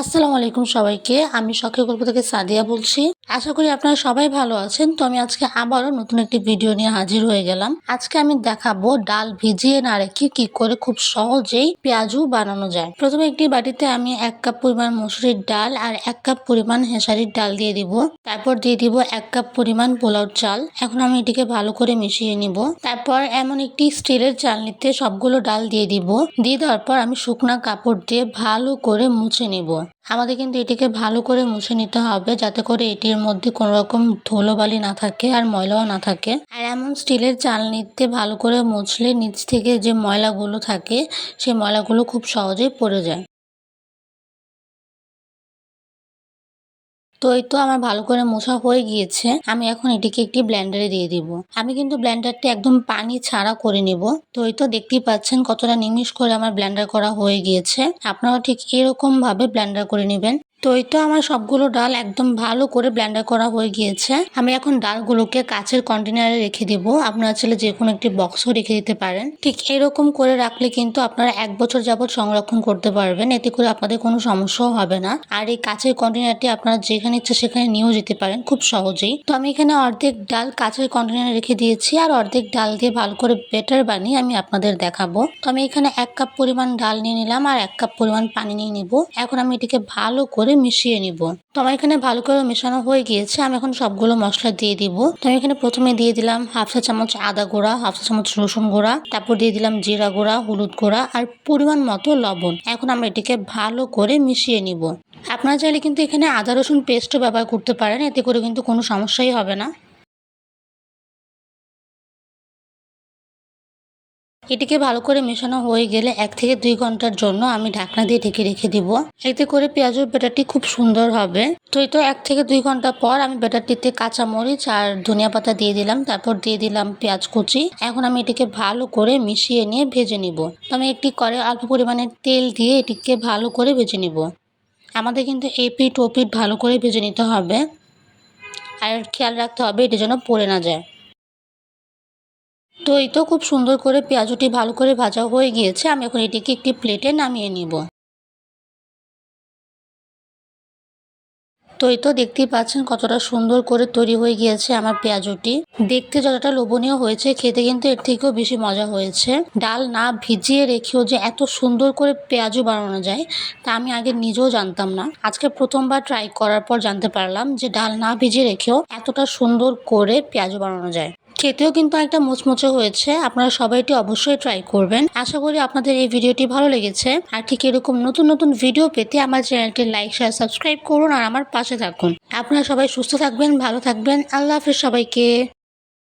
আসসালামু আলাইকুম সবাইকে, আমি শখের গল্প থেকে সাদিয়া বলছি। আশা করি আপনারা সবাই ভালো আছেন। তো আমি আজকে আবারও নতুন একটি ভিডিও নিয়ে হাজির হয়ে গেলাম। আজকে আমি দেখাবো ডাল ভিজিয়ে না রেখে কি করে খুব সহজেই পেঁয়াজু বানানো যায়। প্রথমে একটি বাটিতে আমি এক কাপ পরিমাণ মসুরির ডাল আর এক কাপ পরিমাণ হেঁসারির ডাল দিয়ে দিব। তারপর দিয়ে দিব এক কাপ পরিমাণ পোলাও চাল। এখন আমি এটিকে ভালো করে মিশিয়ে নিব। তারপর এমন একটি স্টিলের চালনিতে সবগুলো ডাল দিয়ে দিব। দিয়ে দেওয়ার পর আমি শুকনা কাপড় দিয়ে ভালো করে মুছে নিব। আমাদের কিন্তু এটিকে ভালো করে মুছে নিতে হবে যাতে করে এটির মধ্যে কোনো রকম ধুলোবালি না থাকে আর ময়লাও না থাকে। আর এমন স্টিলের চালনিতে ভালো করে মুছলে নিচ থেকে যে ময়লাগুলো থাকে সেই ময়লাগুলো খুব সহজেই পড়ে যায়। তো এই তো আমার ভালো করে মোছা হয়ে গিয়েছে। আমি এখন এটিকে একটি ব্ল্যান্ডারে দিয়ে দিব। আমি কিন্তু ব্ল্যান্ডারটি একদম পানি ছাড়া করে নিব। তো এই তো দেখতেই পাচ্ছেন কতটা নিমিষ করে আমার ব্ল্যান্ডার করা হয়ে গিয়েছে। আপনারাও ঠিক এরকম ভাবে ব্ল্যান্ডার করে নেবেন। তো এই তো আমার সবগুলো ডাল একদম ভালো করে ব্লেন্ডার করা হয়ে গিয়েছে। আমি এখন ডালগুলোকে কাচের কন্টেনারে রেখে দিব। আপনারা চাইলে যে কোনো একটি বক্সও রেখে দিতে পারেন। ঠিক এরকম করে রাখলে কিন্তু আপনারা এক বছর যাবত সংরক্ষণ করতে পারবেন। এতে করে আপনাদের কোনো সমস্যাও হবে না। আর এই কাচের কন্টেনারটি আপনারা যেখানে ইচ্ছে সেখানে নিয়েও যেতে পারেন খুব সহজেই। তো আমি এখানে অর্ধেক ডাল কাচের কন্টেনারে রেখে দিয়েছি আর অর্ধেক ডাল দিয়ে ভালো করে বেটার বানিয়ে আমি আপনাদের দেখাবো। তো আমি এখানে এক কাপ পরিমাণ ডাল নিয়ে নিলাম আর এক কাপ পরিমাণ পানি নিয়ে নিব। এখন আমি এটিকে ভালো করে মিশিয়ে নিব। তো আমার এখানে ভালো করে মেশানো হয়ে গিয়েছে। আমি এখন সবগুলো মশলা দিয়ে দিব। তো আমি এখানে প্রথমে দিয়ে দিলাম হাফ চা চামচ আদা গুঁড়া, হাফ চা চামচ রসুন গুঁড়া, তারপর দিয়ে দিলাম জিরা গুঁড়া, হলুদ গুঁড়া আর পরিমাণ মতো লবণ। এখন আমরা এটিকে ভালো করে মিশিয়ে নিব। আপনারা চাইলে কিন্তু এখানে আদা রসুন পেস্টও ব্যবহার করতে পারেন। এতে করে কিন্তু কোনো সমস্যাই হবে না। এটিকে ভালো করে মেশানো হয়ে গেলে এক থেকে দুই ঘণ্টার জন্য আমি ঢাকনা দিয়ে ঢেকে রেখে দিব। এতে করে পেঁয়াজের বেটারটি খুব সুন্দর হবে। তো এই তো এক থেকে দুই ঘণ্টা পর আমি বেটারটিতে কাঁচা মরিচ আর ধনিয়া পাতা দিয়ে দিলাম। তারপর দিয়ে দিলাম পেঁয়াজ কুচি। এখন আমি এটিকে ভালো করে মিশিয়ে নিয়ে ভেজে নিব। তো আমি একটি করে অল্প পরিমাণে তেল দিয়ে এটিকে ভালো করে ভেজে নিব। আমাদের কিন্তু এপিট ওপিট ভালো করে ভেজে নিতে হবে। আর খেয়াল রাখতে হবে এটি যেন পড়ে না যায়। তো এই তো খুব সুন্দর করে পেঁয়াজটি ভালো করে ভাজা হয়ে গিয়েছে। আমি এখন এটিকে একটি প্লেটে নামিয়ে নিব। তো এই তো দেখতেই পাচ্ছেন কতটা সুন্দর করে তৈরি হয়ে গিয়েছে আমার পেঁয়াজটি। দেখতে যতটা লোভনীয় হয়েছে, খেতে কিন্তু এর থেকেও বেশি মজা হয়েছে। ডাল না ভিজিয়ে রেখেও যে এত সুন্দর করে পেঁয়াজও বানানো যায়, তা আমি আগে নিজেও জানতাম না। আজকে প্রথমবার ট্রাই করার পর জানতে পারলাম যে ডাল না ভিজিয়ে রেখেও এতটা সুন্দর করে পেঁয়াজও বানানো যায়। খেতেও কিন্তু একটা মোচমোচে হয়েছে। আপনারা সবাই এটি অবশ্যই ট্রাই করবেন। আশা করি আপনাদের এই ভিডিওটি ভালো লেগেছে। আর ঠিক এরকম নতুন নতুন ভিডিও পেতে আমার চ্যানেলটি লাইক শেয়ার সাবস্ক্রাইব করুন আর আমার পাশে থাকুন। আপনারা সবাই সুস্থ থাকবেন, ভালো থাকবেন। আল্লাহ হাফিজ সবাইকে।